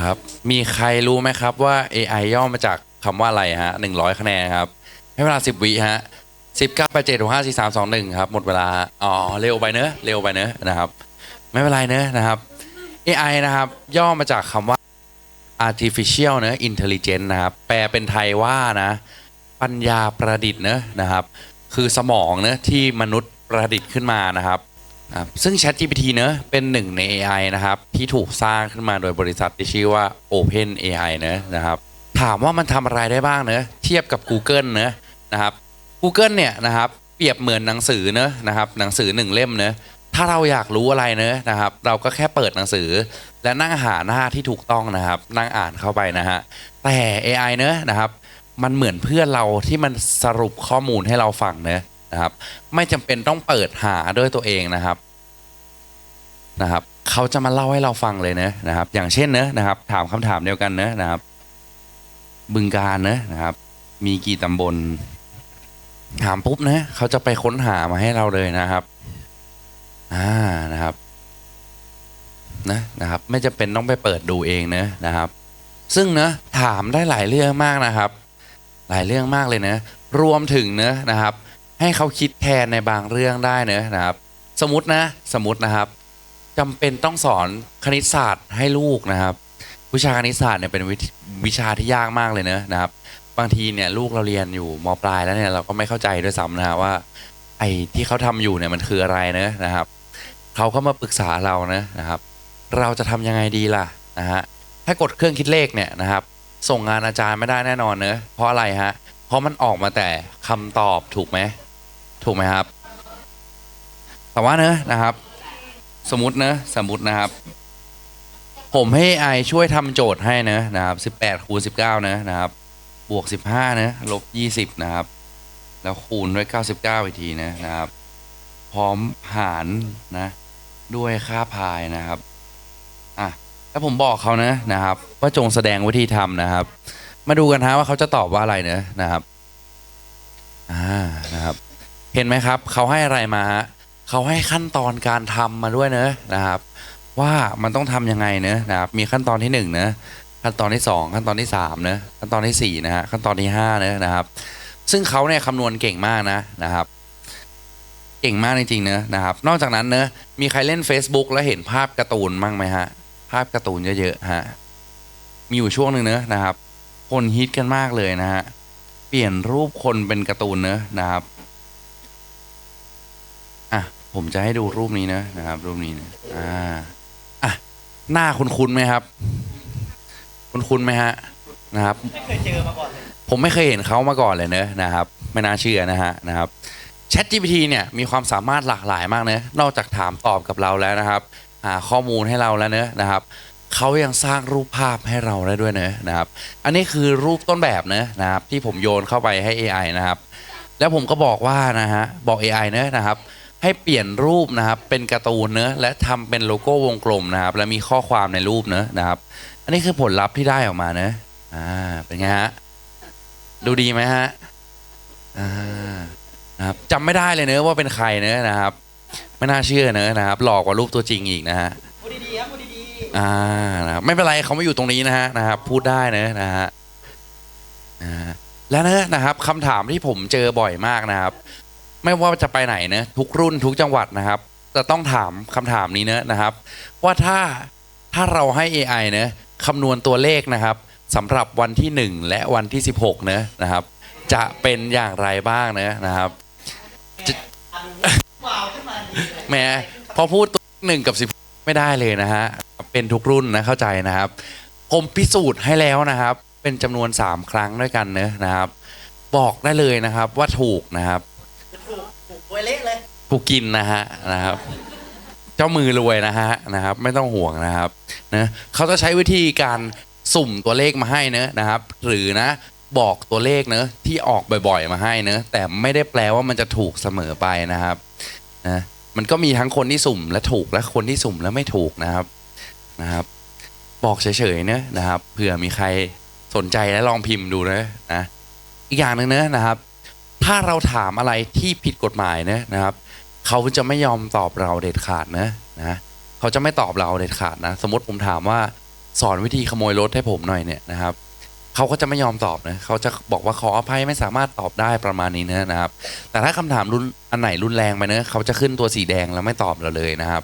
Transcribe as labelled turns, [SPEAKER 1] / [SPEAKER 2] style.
[SPEAKER 1] ครับ มีใครรู้ไหมครับว่า AI ย่อมาจากคำว่าอะไรฮะหนึ่งร้อยคะแนนครับ ให้เวลาสิบวิฮะสิบเก้าแปดเจ็ดหกห้าสี่สามสองหนึ่งครับ หมดเวลา อ๋อ เร็วไปเนอะเร็วไปเนอะนะครับ ไม่เป็นไรเนอะนะครับ AI นะครับ ย่อมาจากคำว่า artificial เนอะ intelligence นะครับ แปลเป็นไทยว่านะ ปัญญาประดิษฐ์เนอะนะครับ คือสมองเนอะที่มนุษย์ประดิษฐ์ขึ้นมานะครับ ซึ่ง ChatGPT เนอะเป็นหนึ่งใน AI นะครับ ที่ถูกสร้างขึ้นมาโดยบริษัทที่ชื่อว่า Open AI เนอะนะครับ ถามว่ามันทำอะไรได้บ้างเนอะเทียบกับ Google เนอะนะครับ Google เนี่ยนะครับเปรียบเหมือนหนังสือเนอะนะครับหนังสือหนึ่งเล่มเนอะถ้าเราอยากรู้อะไรเนอะนะครับ เราก็แค่เปิดหนังสือ และนั่งหาหน้าที่ถูกต้องนะครับ นั่งอ่านเข้าไปนะฮะแต่ AI เนอะนะครับ มันเหมือนเพื่อนเราที่มันสรุปข้อมูลให้เราฟังเนอะ นะครับ ไม่จำเป็นต้องเปิดหาด้วยตัวเองนะครับนะครับเขาจะมาเล่าให้เราฟังเลยเนอะนะครับ อย่างเช่นเนอะนะครับ ถามคำถามเดียวกันเนอะนะครับ บึงการเนอะนะครับ มีกี่ตำบล ถามปุ๊บนะเขาจะไปค้นหามาให้เราเลยนะครับอ่านะครับนะนะครับ ไม่จะเป็นต้องไปเปิดดูเองเนะนะครับ ซึ่งนะถามได้หลายเรื่องมากนะครับ หลายเรื่องมากเลยนะรวมถึงเนะนะครับ ให้เขาคิดแทนในบางเรื่องได้เนะนะครับ สมมตินะสมมตินะครับจำเป็นต้องสอนคณิตศาสตร์ให้ลูกนะครับ วิชาคณิตศาสตร์เนี่ยเป็นวิวิชาที่ยากมากเลยเนะนะครับ บางทีเนี่ยลูกเราเรียนอยู่มปลายแล้วเนี่ยเราก็ไม่เข้าใจด้วยซ้ำนะฮะว่า ไอ้ที่เขาทำอยู่เนี่ยมันคืออะไรเนะนะครับเขาก็มาปรึกษาเรานะนะครับ เราจะทำยังไงดีล่ะนะฮะถ้ากดเครื่องคิดเลขเนี่ยนะครับ ส่งงานอาจารย์ไม่ได้แน่นอนเนอะเพราะอะไรฮะเพราะมันออกมาแต่คำตอบถูกไหม ถูกไหมครับแต่ว่าเนอะนะครับ สมมติเนอะสมมตินะครับ ผมให้ไอช่วยทำโจทย์ให้เนอะนะครับ18คูณ19เนอะนะครับ บวก15เนอะลบ20นะครับ แล้วคูณด้วย99อีกทีนะนะครับ พร้อมหารนะ ด้วยค่าพายนะครับอะแล้วผมบอกเขานะนะครับ ว่าจงแสดงวิธีทำนะครับ มาดูกันฮะว่าเขาจะตอบว่าอะไรเนะนะครับอ่านะครับ เห็นไหมครับ เขาให้อะไรมาฮะเขาให้ขั้นตอนการทำมาด้วยเนอะนะครับ ว่ามันต้องทำยังไงเนอะนะครับ มีขั้นตอนที่หนึ่งเนอะขั้นตอนที่สองขั้นตอนที่สามเนอะขั้นตอนที่สี่นะฮะขั้นตอนที่ห้าเนอะนะครับ ซึ่งเขาเนี่ยคำนวณเก่งมากนะนะครับ เก่งมากจริงๆเนอะนะครับ นอกจากนั้นเนอะมีใครเล่น Facebook แล้วเห็นภาพการ์ตูนบ้างไหมฮะภาพการ์ตูนเยอะๆฮะมีอยู่ช่วงหนึ่งเนอะนะครับ คนฮิตกันมากเลยนะฮะเปลี่ยนรูปคนเป็นการ์ตูนเนอะนะครับ อะผมจะให้ดูรูปนี้นะนะครับ รูปนี้นะอ่าอะหน้าคุ้นไหมครับ คุ้นไหมฮะนะครับ
[SPEAKER 2] ไม่เคยเจอมาก่อนเลย
[SPEAKER 1] ผมไม่เคยเห็นเขามาก่อนเลยเนอะนะครับ ไม่น่าเชื่อนะฮะนะครับ Chat GPT เนี่ยมีความสามารถหลากหลายมากเนอะนอกจากถามตอบกับเราแล้วนะครับ หาข้อมูลให้เราแล้วเนอะนะครับเขายังสร้างรูปภาพให้เราได้ด้วยเนอะนะครับ อันนี้คือรูปต้นแบบเนอะนะครับ ที่ผมโยนเข้าไปให้ AI นะครับ แล้วผมก็บอกว่านะฮะบอก AI เนอะนะครับ ให้เปลี่ยนรูปนะครับ เป็นการ์ตูนเนอะและทำเป็นโลโก้วงกลมนะครับ และมีข้อความในรูปเนอะนะครับ อันนี้คือผลลัพธ์ที่ได้ออกมาเนอะอ่าเป็นไงฮะดูดีไหมฮะอ่านะครับจำไม่ได้เลยเนอะว่าเป็นใครเนอะนะครับ ไม่น่าเชื่อเนอะนะครับ หลอกกว่ารูปตัวจริงอีกนะฮะ
[SPEAKER 2] พูดดีๆครับพูดดี
[SPEAKER 1] อ่านะครับไม่เป็นไรเขาไม่อยู่ตรงนี้นะฮะนะครับ พูดได้เนอะนะฮะอ่าแล้วเนอะนะครับคำถามที่ผมเจอบ่อยมากนะครับ ไม่ว่าจะไปไหนเนะทุกรุ่นทุกจังหวัดนะครับ จะต้องถามคำถามนี้เนะนะครับ ว่าถ้าถ้าเราให้ AI เนะคำนวณตัวเลขนะครับสำหรับวันที่ 1 และวันที่ 16เนะนะครับ จะเป็นอย่างไรบ้างเนะนะครับ
[SPEAKER 2] ๆอันว้าวขึ้นมาดีเลย
[SPEAKER 1] แหมพอพูดตัวหนึ่งกับสิบไม่ได้เลยนะฮะ เป็นทุกรุ่นนะเข้าใจนะครับ ผมพิสูจน์ให้แล้วนะครับ เป็นจำนวน 3 ครั้งด้วยกันเนอะนะครับ บอกได้เลยนะครับว่าถูกนะครับ
[SPEAKER 2] ละเลย
[SPEAKER 1] ถูกกินนะฮะนะครับ เจ้ามือรวยนะฮะนะครับ ไม่ต้องห่วงนะครับนะเขาจะใช้วิธีการสุ่มตัวเลขมาให้เนอะนะครับ หรือนะบอกตัวเลขเนอะที่ออกบ่อยๆมาให้เนอะแต่ไม่ได้แปลว่ามันจะถูกเสมอไปนะครับนะมันก็มีทั้งคนที่สุ่มและถูกและคนที่สุ่มแล้วไม่ถูกนะครับนะครับ บอกเฉยๆเนอะนะครับเผื่อมีใครสนใจและลองพิมพ์ดูนะนะอีกอย่างหนึ่งเนอะนะครับ ถ้าเราถามอะไรที่ผิดกฎหมายเนอะนะครับ เขาจะไม่ยอมตอบเราเด็ดขาดนะนะเขาจะไม่ตอบเราเด็ดขาดนะ สมมติผมถามว่าสอนวิธีขโมยรถให้ผมหน่อยเนี่ยนะครับเขาก็จะไม่ยอมตอบนะเขาจะบอกว่าขออภัยไม่สามารถตอบได้ประมาณนี้นะครับ แต่ถ้าคำถามรุนอันไหนรุนแรงไปเนะเขาจะขึ้นตัวสีแดงแล้วไม่ตอบเราเลยนะครับ